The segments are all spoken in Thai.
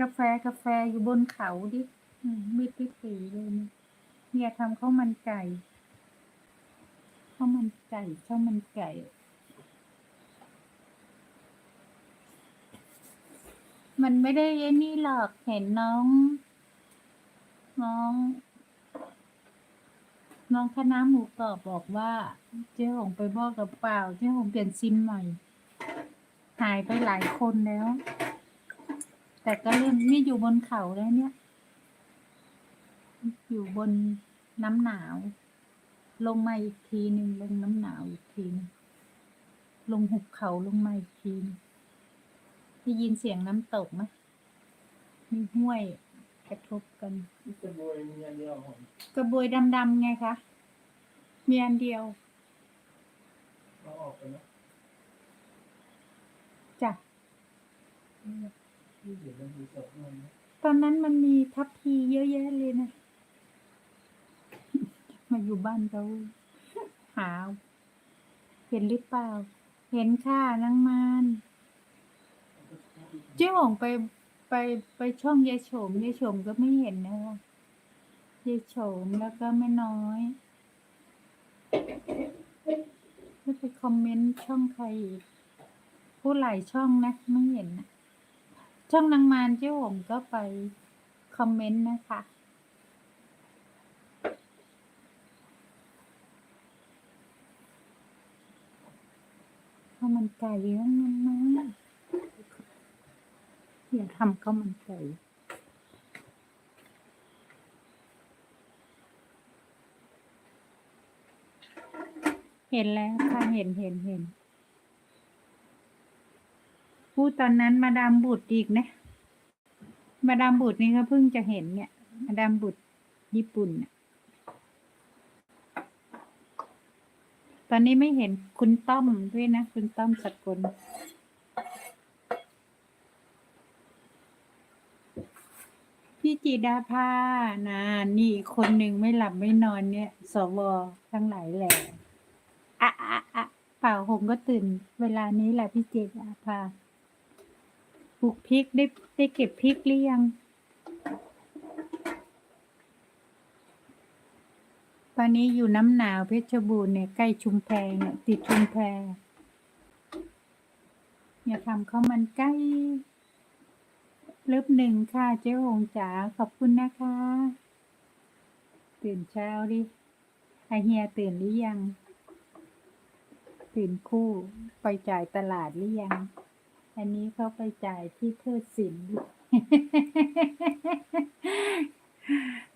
กาแฟกาแฟอยู่บนเขาดิมีดที่สีเลยเนี่ยเนี่ยทำข้าวมันไก่ข้าวมันไก่ข้าวมันไก่มันไม่ได้ไอ้นี่หรอกเห็นน้อง น้อง น้องคณะหมูกรอบบอกว่า เจ๊หงไปบอกกับเปล่าเจ๊หงเปลี่ยนซิมใหม่ หายไปหลายคนแล้ว แต่ก็เริ่มนี่อยู่บนเขาแล้วเนี่ย อยู่บนน้ำหนาว ลงมาอีกทีหนึ่งลงน้ำหนาวอีกทีหนึงลงหุบเขาลงมาอีกทีหนึงได้ยินเสียงน้ำตกไหมมีห้วยกระทบกันนี่เป็นบวยมีอันเดียวผมกระบวยดำๆไงคะมีอันเดียวเราออกไปนะจ้ะ ตอนนั้นมันมีทัพพีเยอะแยะเลยนะ มาอยู่บ้านเขาหาเห็นหรือเปล่า เห็นค่ะนางมานเจ๊หงไปไปไปช่องยายโฉมยายโฉมก็ไม่เห็นนะคะยายโฉมแล้วก็แม่น้อยแล้วไปคอมเมนต์ช่องใครผู้หลายช่องนะไม่เห็นนะ ช่องนางมารเจ้าผมก็ไปคอมเมนต์นะคะ ข้าวมันไก่ทั้งนั้นนะอย่าทำข้าวมันไก่เห็นแล้วค่ะ เห็นเห็นเห็น พูดตอนนั้นมาดามบุตรอีกนะ มาดามบุตรนี่ก็เพิ่งจะเห็นเนี่ย มาดามบุตรญี่ปุ่นตอนนี้ไม่เห็นคุณต้อมด้วยนะ คุณต้อมสกลพี่จีดาภานะนี่อีกคนหนึ่งไม่หลับไม่นอนเนี่ย สวทั้งหลายแหล่อะอะอะเป่าผมก็ตื่น เวลานี้แหละพี่จีดาภา ลูกพริกได้ได้เก็บพริกหรือยังตอนนี้อยู่น้ำหนาวเพชรบูรณ์เนี่ยใกล้ชุมแพเนี่ยติดชุมแพอย่าทำเขามันไก่เลิบหนึ่งค่ะเจ๊หงจ๋าขอบคุณนะคะ ตื่นเช้าดิไอเฮียตื่นหรือยัง ตื่นคู่ไปจ่ายตลาดหรือยัง อันนี้เขาไปจ่ายที่เทิดสิน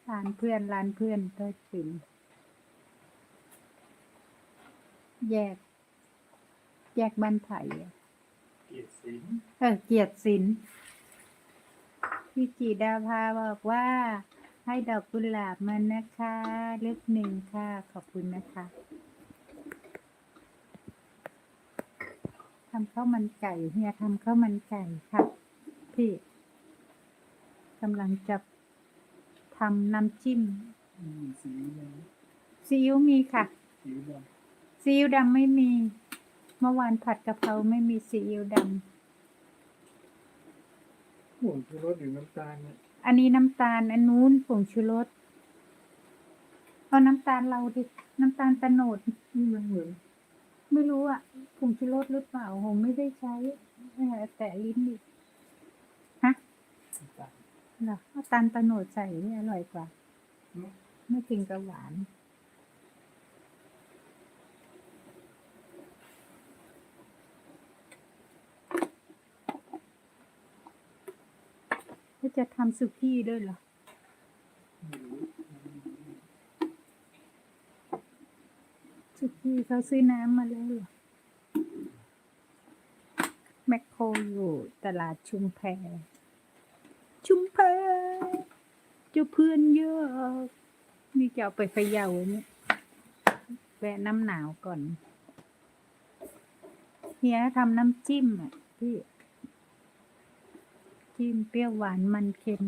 ร้านเพื่อนร้านเพื่อนเทิดสินแยก แยกบ้านไผ่อะเกียรติศิลป์เออเกียรติศิลป์พี่จีดาภาบอกว่า ให้ดอกกุหลาบมันนะคะเล็กหนึ่งค่ะ ขอบคุณนะคะ ทำข้าวมันไก่เฮียทำข้าวมันไก่ค่ะ พี่กำลังจะทำน้ำจิ้มมีสีแดงซีอิ๊วมีค่ะสีดซีอิ๊วดำไม่มี เมื่อวานผัดกะเพราไม่มีซีอิ๊วดำผงชูรสหรือน้ำตาลเนี่ยำอันนี้น้ำตาล อันนู้นผงชูรสเอาน้ำตาลเราดิ น้ำตาลตะโนดนี่มันเหมือน ไม่รู้อะ ผงชูรสหรือเปล่าผมไม่ได้ใช้เออแต่ลิ้นดิฮะน้ำตาลเหรอเอาตาลตะโนดใส่นี่อร่อยกว่าเนอะไม่ถึงกับหวานก็จะทำสุกี้ด้วยเหรอไม่รู้สุกี้เขาซื้อน้ำมาแล้วเหรอ แม คอยู่ตลาดชุมแพ ชุมแพเจ้าเพื่อนเยอะนี่จะเอาไปเขย่าเนี่ยแวะน้ำหนาวก่อน เฮียทำน้ำจิ้มอะพี่ จิ้มเปรี้ยวหวานมันเค็ม